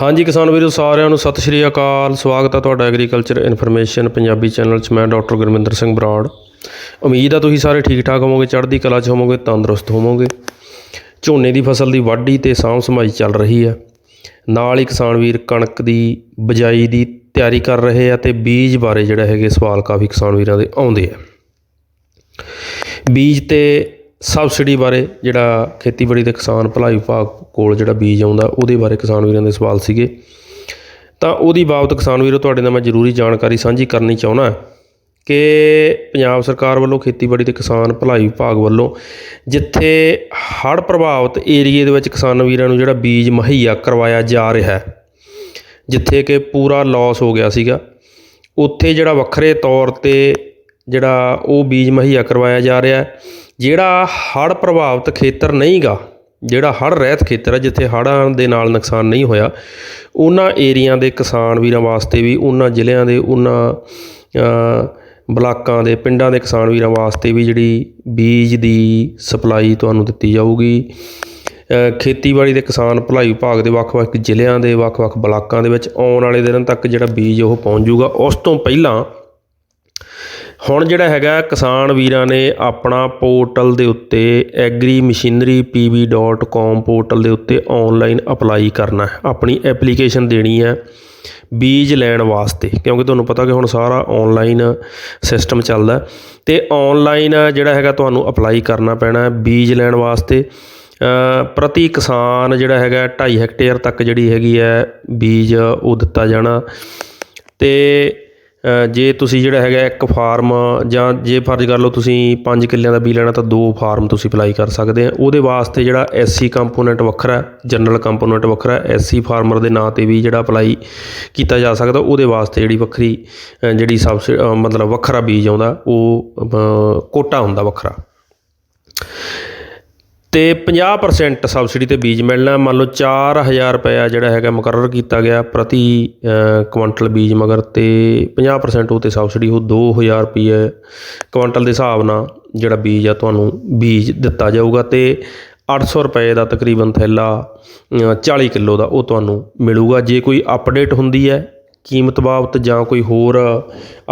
ਹਾਂਜੀ ਕਿਸਾਨ ਵੀਰੋ, ਸਾਰਿਆਂ ਨੂੰ ਸਤਿ ਸ਼੍ਰੀ ਅਕਾਲ। ਸਵਾਗਤ ਹੈ ਤੁਹਾਡਾ ਐਗਰੀਕਲਚਰ ਇਨਫੋਰਮੇਸ਼ਨ ਪੰਜਾਬੀ ਚੈਨਲ 'ਚ। ਮੈਂ ਡਾਕਟਰ ਗੁਰਮਿੰਦਰ ਸਿੰਘ ਬਰਾੜ। ਉਮੀਦ ਆ ਤੁਸੀਂ ਸਾਰੇ ਠੀਕ ਠਾਕ ਹੋਵੋਗੇ, ਚੜ੍ਹਦੀ ਕਲਾ 'ਚ ਹੋਵੋਗੇ, ਤੰਦਰੁਸਤ ਹੋਵੋਗੇ। ਝੋਨੇ ਦੀ ਫਸਲ ਦੀ ਵਾਢੀ ਤੇ ਸਾਂਭ ਸੰਭਾਈ ਚੱਲ ਰਹੀ ਹੈ ਨਾਲ ਹੀ ਕਿਸਾਨ ਵੀਰ ਕਣਕ ਦੀ ਬਜਾਈ ਦੀ ਤਿਆਰੀ ਕਰ ਰਹੇ ਆ ਤੇ ਬੀਜ ਬਾਰੇ ਜਿਹੜਾ ਹੈਗੇ ਸਵਾਲ ਕਾਫੀ ਕਿਸਾਨ ਵੀਰਾਂ ਦੇ ਆਉਂਦੇ ਆ। ਬੀਜ ਤੇ ਸਬਸਿਡੀ ਬਾਰੇ ਜਿਹੜਾ ਖੇਤੀਬਾੜੀ ਤੇ ਕਿਸਾਨ ਭਲਾਈ ਵਿਭਾਗ ਕੋਲ ਜਿਹੜਾ ਬੀਜ ਆਉਂਦਾ, ਉਹਦੇ ਬਾਰੇ ਕਿਸਾਨ ਵੀਰਾਂ ਦੇ ਸਵਾਲ ਸੀਗੇ। ਤਾਂ ਉਹਦੀ ਬਾਬਤ ਕਿਸਾਨ ਵੀਰੋ, ਤੁਹਾਡੇ ਨਾਲ ਮੈਂ ਜ਼ਰੂਰੀ ਜਾਣਕਾਰੀ ਸਾਂਝੀ ਕਰਨੀ ਚਾਹੁੰਦਾ ਕਿ ਪੰਜਾਬ ਸਰਕਾਰ ਵੱਲੋਂ ਖੇਤੀਬਾੜੀ ਤੇ ਕਿਸਾਨ ਭਲਾਈ ਵਿਭਾਗ ਵੱਲੋਂ ਜਿੱਥੇ ਹੜ੍ਹ ਪ੍ਰਭਾਵਿਤ ਏਰੀਏ ਦੇ ਵਿੱਚ ਕਿਸਾਨ ਵੀਰਾਂ ਨੂੰ ਜਿਹੜਾ ਬੀਜ ਮੁਹੱਈਆ ਕਰਵਾਇਆ ਜਾ ਰਿਹਾ ਹੈ, ਜਿੱਥੇ ਕਿ ਪੂਰਾ ਲਾਸ ਹੋ ਗਿਆ ਸੀਗਾ, ਉੱਥੇ ਜਿਹੜਾ ਵੱਖਰੇ ਤੌਰ ਤੇ ਜਿਹੜਾ ਉਹ ਬੀਜ ਮੁਹੱਈਆ ਕਰਵਾਇਆ ਜਾ ਰਿਹਾ ਜਿਹੜਾ ਹੜ੍ਹ ਪ੍ਰਭਾਵਿਤ ਖੇਤਰ ਨਹੀਂਗਾ, ਜਿਹੜਾ ਹੜ੍ਹ ਰਹਿਤ ਖੇਤਰ ਹੈ ਜਿੱਥੇ ਹੜ੍ਹਾਂ ਦੇ ਨਾਲ ਨੁਕਸਾਨ ਨਹੀਂ ਹੋਇਆ, ਉਹਨਾਂ ਏਰੀਆ ਦੇ ਕਿਸਾਨ ਵੀਰਾਂ ਵਾਸਤੇ ਵੀ, ਉਹਨਾਂ ਜ਼ਿਲ੍ਹਿਆਂ ਦੇ, ਉਹਨਾਂ ਬਲਾਕਾਂ ਦੇ, ਪਿੰਡਾਂ ਦੇ ਕਿਸਾਨ ਵੀਰਾਂ ਵਾਸਤੇ ਵੀ ਜਿਹੜੀ ਬੀਜ ਦੀ ਸਪਲਾਈ ਤੁਹਾਨੂੰ ਦਿੱਤੀ ਜਾਊਗੀ। ਖੇਤੀਬਾੜੀ ਦੇ ਕਿਸਾਨ ਭਲਾਈ ਵਿਭਾਗ ਦੇ ਵੱਖ-ਵੱਖ ਜ਼ਿਲ੍ਹਿਆਂ ਦੇ, ਵੱਖ-ਵੱਖ ਬਲਾਕਾਂ ਦੇ ਵਿੱਚ ਆਉਣ ਵਾਲੇ ਦਿਨਾਂ ਤੱਕ ਜਿਹੜਾ ਬੀਜ ਉਹ ਪਹੁੰਚ ਜਾਊਗਾ। ਉਸ ਤੋਂ ਪਹਿਲਾਂ ਹੁਣ ਜਿਹੜਾ ਹੈਗਾ, ਕਿਸਾਨ ਵੀਰਾਂ ਨੇ ਆਪਣਾ ਪੋਰਟਲ ਦੇ ਉੱਤੇ ਐਗਰੀ ਮਸ਼ੀਨਰੀ agrimachinerypb.com ਪੋਰਟਲ ਦੇ ਉੱਤੇ ਆਨਲਾਈਨ ਅਪਲਾਈ ਕਰਨਾ ਹੈ। ਆਪਣੀ ਐਪਲੀਕੇਸ਼ਨ ਦੇਣੀ ਹੈ ਬੀਜ ਲੈਣ ਵਾਸਤੇ, ਕਿਉਂਕਿ ਤੁਹਾਨੂੰ ਪਤਾ ਕਿ ਹੁਣ ਸਾਰਾ ਆਨਲਾਈਨ ਸਿਸਟਮ ਚੱਲਦਾ ਹੈ। ਤੇ ਆਨਲਾਈਨ ਜਿਹੜਾ ਹੈਗਾ, ਤੁਹਾਨੂੰ ਅਪਲਾਈ ਕਰਨਾ ਪੈਣਾ ਹੈ ਬੀਜ ਲੈਣ ਵਾਸਤੇ। ਪ੍ਰਤੀ ਕਿਸਾਨ ਜਿਹੜਾ ਹੈਗਾ 2.5 ਹੈਕਟੇਅਰ ਤੱਕ ਜਿਹੜੀ ਹੈਗੀ ਹੈ ਬੀਜ ਉਹ ਦਿੱਤਾ ਜਾਣਾ। ਤੇ ਜੇ ਤੁਸੀਂ ਜਿਹੜਾ ਹੈਗਾ ਇੱਕ ਫਾਰਮ ਜਾਂ ਜੇ ਫਰਜ਼ ਕਰ ਲਓ ਤੁਸੀਂ ਪੰਜ ਕਿੱਲਿਆਂ ਦਾ ਬੀਜ ਲੈਣਾ ਤਾਂ ਦੋ ਫਾਰਮ ਤੁਸੀਂ ਅਪਲਾਈ ਕਰ ਸਕਦੇ ਆ। ਉਹਦੇ ਵਾਸਤੇ ਜਿਹੜਾ ਐਸਸੀ ਕੰਪੋਨੈਂਟ ਵੱਖਰਾ ਜਨਰਲ ਕੰਪੋਨੈਂਟ ਵੱਖਰਾ ਹੈ ਐਸਸੀ ਫਾਰਮਰ ਦੇ ਨਾਂ ਤੇ ਵੀ ਜਿਹੜਾ ਅਪਲਾਈ ਕੀਤਾ ਜਾ ਸਕਦਾ, ਉਹਦੇ ਵਾਸਤੇ ਜਿਹੜੀ ਵੱਖਰੀ ਜਿਹੜੀ ਸਬਸਿ ਮਤਲਬ ਵੱਖਰਾ ਬੀਜ ਆਉਂਦਾ, ਉਹ ਕੋਟਾ ਹੁੰਦਾ ਵੱਖਰਾ। ਅਤੇ ਪੰਜਾਹ ਪ੍ਰਸੈਂਟ ਸਬਸਿਡੀ ਤੇ ਬੀਜ ਮਿਲਣਾ। ਮੰਨ ਲਓ 4000 ਰੁਪਇਆ ਜਿਹੜਾ ਹੈਗਾ ਮੁਕਰਰ ਕੀਤਾ ਗਿਆ ਪ੍ਰਤੀ ਕੁਇੰਟਲ ਬੀਜ ਮਗਰ ਅਤੇ ਪੰਜਾਹ ਪ੍ਰਸੈਂਟ ਉਹ ਤੇ ਸਬਸਿਡੀ, ਉਹ ਦੋ ਹਜ਼ਾਰ ਰੁਪਈਏ ਕੁਇੰਟਲ ਦੇ ਹਿਸਾਬ ਨਾਲ ਜਿਹੜਾ ਬੀਜ ਆ ਤੁਹਾਨੂੰ ਬੀਜ ਦਿੱਤਾ ਜਾਊਗਾ ਅਤੇ ਅੱਠ ਸੌ ਰੁਪਏ ਦਾ ਤਕਰੀਬਨ ਥੈਲਾ ਚਾਲੀ 40 ਕਿਲੋ ਦਾ ਉਹ ਤੁਹਾਨੂੰ ਮਿਲੂਗਾ। ਜੇ ਕੋਈ ਅਪਡੇਟ ਹੁੰਦੀ ਹੈ ਕੀਮਤ ਬਾਬਤ ਜਾਂ ਕੋਈ ਹੋਰ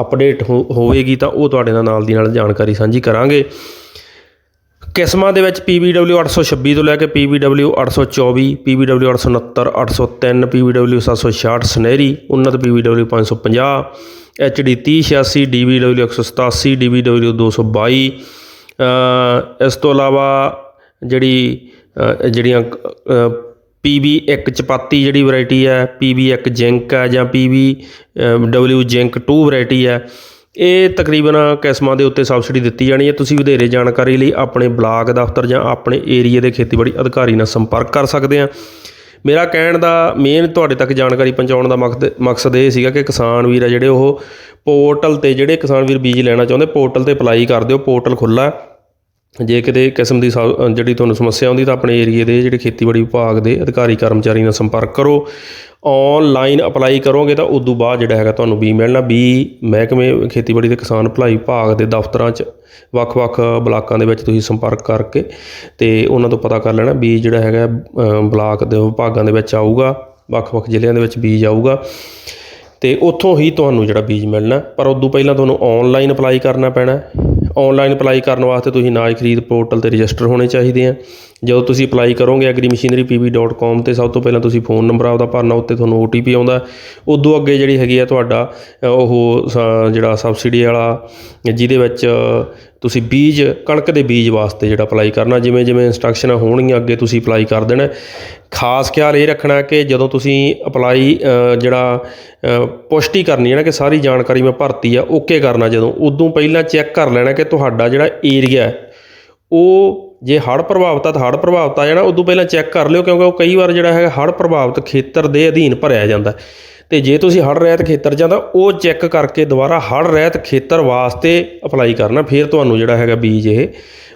ਅਪਡੇਟ ਹੋਵੇਗੀ ਤਾਂ ਉਹ ਤੁਹਾਡੇ ਨਾਲ ਨਾਲ ਦੀ ਨਾਲ ਜਾਣਕਾਰੀ ਸਾਂਝੀ ਕਰਾਂਗੇ। ਕਿਸਮਾਂ ਦੇ ਵਿੱਚ PBW 826 ਤੋਂ ਲੈ ਕੇ PBW 824 PBW 869 803 PBW 766 ਸੁਨਹਿਰੀ ਉન્નਤ PBW 550 HD 3086 DBW 187 DBW 222 ਅ, ਇਸ ਤੋਂ ਇਲਾਵਾ ਜਿਹੜੀ ਅ, ਜਿਹੜੀਆਂ PB 1 ਚਪਾਤੀ ਜਿਹੜੀ ਵੈਰਾਈਟੀ ਹੈ PB 1 ਜਿੰਕ ਹੈ ਜਾਂ PB W ਜਿੰਕ 2 ਵੈਰਾਈਟੀ ਹੈ ਇਹ ਤਕਰੀਬਨ ਕਿਸਮਾਂ ਦੇ ਉੱਤੇ ਸਬਸਿਡੀ ਦਿੱਤੀ ਜਾਣੀ ਹੈ। ਤੁਸੀਂ ਵਧੇਰੇ ਜਾਣਕਾਰੀ ਲਈ ਆਪਣੇ ਬਲਾਕ ਦਫ਼ਤਰ ਜਾਂ ਆਪਣੇ ਏਰੀਆ ਦੇ ਖੇਤੀਬਾੜੀ ਅਧਿਕਾਰੀ ਨਾਲ ਸੰਪਰਕ ਕਰ ਸਕਦੇ ਆ ਮੇਰਾ ਕਹਿਣ ਦਾ ਮੇਨ ਤੁਹਾਡੇ ਤੱਕ ਜਾਣਕਾਰੀ ਪਹੁੰਚਾਉਣ ਦਾ ਮਕਸਦ ਮਕਸਦ ਇਹ ਸੀਗਾ ਕਿ ਕਿਸਾਨ ਵੀਰ ਆ ਜਿਹੜੇ ਉਹ ਪੋਰਟਲ ਤੇ, ਜਿਹੜੇ ਕਿਸਾਨ ਵੀਰ ਬੀਜ ਲੈਣਾ ਚਾਹੁੰਦੇ, ਪੋਰਟਲ ਤੇ ਅਪਲਾਈ ਕਰ ਦਿਓ, ਪੋਰਟਲ ਖੁੱਲ੍ਹਾ ਜੇ ਕਿਤੇ ਕਿਸਮ ਦੀ ਸਾ- ਜਿਹੜੀ ਤੁਹਾਨੂੰ ਸਮੱਸਿਆ ਆਉਂਦੀ ਤਾਂ ਆਪਣੇ ਏਰੀਏ ਦੇ ਜਿਹੜੇ ਖੇਤੀਬਾੜੀ ਵਿਭਾਗ ਦੇ ਅਧਿਕਾਰੀ ਕਰਮਚਾਰੀ ਨਾਲ ਸੰਪਰਕ ਕਰੋ। ਆਨਲਾਈਨ ਅਪਲਾਈ ਕਰੋਗੇ ਤਾਂ ਉਦੋਂ ਬਾਅਦ ਜਿਹੜਾ ਹੈਗਾ ਤੁਹਾਨੂੰ ਬੀ ਮਿਲਣਾ। ਬੀ ਮਹਿਕਮੇ, ਖੇਤੀਬਾੜੀ ਤੇ ਕਿਸਾਨ ਭਲਾਈ ਵਿਭਾਗ ਦੇ ਦਫ਼ਤਰਾਂ 'ਚ ਵੱਖ-ਵੱਖ ਬਲਾਕਾਂ ਦੇ ਵਿੱਚ ਤੁਸੀਂ ਸੰਪਰਕ ਕਰਕੇ ਤੇ ਉਹਨਾਂ ਤੋਂ ਪਤਾ ਕਰ ਲੈਣਾ ਬੀ ਜਿਹੜਾ ਹੈਗਾ ਬਲਾਕ ਦੇ ਵਿਭਾਗਾਂ ਦੇ ਵਿੱਚ ਆਊਗਾ, ਵੱਖ-ਵੱਖ ਜ਼ਿਲ੍ਹਿਆਂ ਦੇ ਵਿੱਚ ਬੀਜ ਆਊਗਾ ਤੇ ਉੱਥੋਂ ਹੀ ਤੁਹਾਨੂੰ ਜਿਹੜਾ ਬੀਜ ਮਿਲਣਾ। ਪਰ ਉਦੋਂ ਪਹਿਲਾਂ ਤੁਹਾਨੂੰ ਆਨਲਾਈਨ ਅਪਲਾਈ ਕਰਨਾ ਪੈਣਾ। ਔਨਲਾਈਨ ਅਪਲਾਈ ਕਰਨ ਵਾਸਤੇ ਤੁਸੀਂ ਨਾਜ ਖਰੀਦ ਪੋਰਟਲ ਤੇ ਰਜਿਸਟਰ ਹੋਣੇ ਚਾਹੀਦੇ ਆ। ਜਦੋਂ ਤੁਸੀਂ ਅਪਲਾਈ ਕਰੋਗੇ agrimachinerypb.com ਤੇ ਸਭ ਤੋਂ ਪਹਿਲਾਂ ਤੁਸੀਂ ਫੋਨ ਨੰਬਰ ਆਪਦਾ ਭਰਨਾ, ਉੱਤੇ ਤੁਹਾਨੂੰ OTP ਆਉਂਦਾ ਉਦੋਂ ਅੱਗੇ ਜਿਹੜੀ ਹੈਗੀ ਆ ਤੁਹਾਡਾ ਉਹ, ਸ- ਜਿਹੜਾ ਸਬਸਿਡੀ ਵਾਲਾ, ਜਿਹਦੇ ਵਿੱਚ ਤੁਸੀਂ ਬੀਜ, ਕਣਕ ਦੇ ਬੀਜ ਵਾਸਤੇ ਜਿਹੜਾ ਅਪਲਾਈ ਕਰਨਾ, ਜਿਵੇਂ ਜਿਵੇਂ ਇੰਸਟਰਕਸ਼ਨਾਂ ਹੋਣਗੀਆਂ, ਅੱਗੇ ਤੁਸੀਂ ਅਪਲਾਈ ਕਰ ਦੇਣਾ ਖਾਸ ਖਿਆਲ ਇਹ ਰੱਖਣਾ ਕਿ ਜਦੋਂ ਤੁਸੀਂ ਅਪਲਾਈ ਜਿਹੜਾ ਪੁਸ਼ਟੀ ਕਰਨੀ ਹੈ ਨਾ, ਕਿ ਸਾਰੀ ਜਾਣਕਾਰੀ ਮੈਂ ਭਰਤੀ ਆ, ਓਕੇ ਕਰਨਾ ਜਦੋਂ, ਉਦੋਂ ਪਹਿਲਾਂ ਚੈੱਕ ਕਰ ਲੈਣਾ ਕਿ ਤੁਹਾਡਾ ਜਿਹੜਾ ਏਰੀਆ ਉਹ ਜੇ ਹੜ੍ਹ ਪ੍ਰਭਾਵਿਤ ਆ ਤਾਂ ਹੜ੍ਹ ਪ੍ਰਭਾਵਿਤ ਆ ਜਾਣਾ ਉਦੋਂ ਪਹਿਲਾਂ ਚੈੱਕ ਕਰ ਲਿਓ ਕਿਉਂਕਿ ਉਹ ਕਈ ਵਾਰ ਜਿਹੜਾ ਹੈਗਾ ਹੜ੍ਹ ਪ੍ਰਭਾਵਿਤ ਖੇਤਰ ਦੇ ਅਧੀਨ ਭਰਿਆ ਜਾਂਦਾ। ਤੇ ਜੇ ਤੁਸੀਂ ਹੜ੍ਹ ਰਹਿਤ ਖੇਤਰ ਜਾਂਦਾ, ਉਹ ਚੈੱਕ ਕਰਕੇ ਦੁਬਾਰਾ ਹੜ੍ਹ ਰਹਿਤ ਖੇਤਰ ਵਾਸਤੇ ਅਪਲਾਈ ਕਰਨਾ, ਫਿਰ ਤੁਹਾਨੂੰ ਜਿਹੜਾ ਹੈਗਾ ਬੀਜ ਇਹ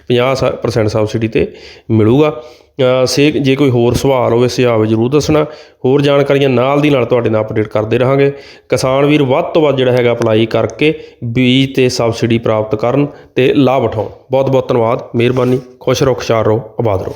50% ਸਬਸਿਡੀ ਤੇ ਮਿਲੂਗਾ। ਸੇ, ਜੇ ਕੋਈ ਹੋਰ ਸਵਾਲ ਹੋਵੇ ਸੁਝਾਅ ਜ਼ਰੂਰ ਦੱਸਣਾ। ਹੋਰ ਜਾਣਕਾਰੀਆਂ ਨਾਲ ਦੀ ਨਾਲ ਤੁਹਾਡੇ ਨਾਲ ਅਪਡੇਟ ਕਰਦੇ ਰਹਾਂਗੇ। ਕਿਸਾਨ ਵੀਰ, ਵੱਧ ਤੋਂ ਵੱਧ ਜਿਹੜਾ ਹੈਗਾ ਅਪਲਾਈ ਕਰਕੇ ਬੀਜ ਤੇ ਸਬਸਿਡੀ ਪ੍ਰਾਪਤ ਕਰਨ ਤੇ ਲਾਭ ਉਠਾਉਣ। ਬਹੁਤ ਬਹੁਤ ਧੰਨਵਾਦ। ਮਿਹਰਬਾਨੀ। ਖੁਸ਼ ਰਹੋ, ਖੁਸ਼ਹਾਲ ਰਹੋ, ਆਬਾਦ ਰਹੋ।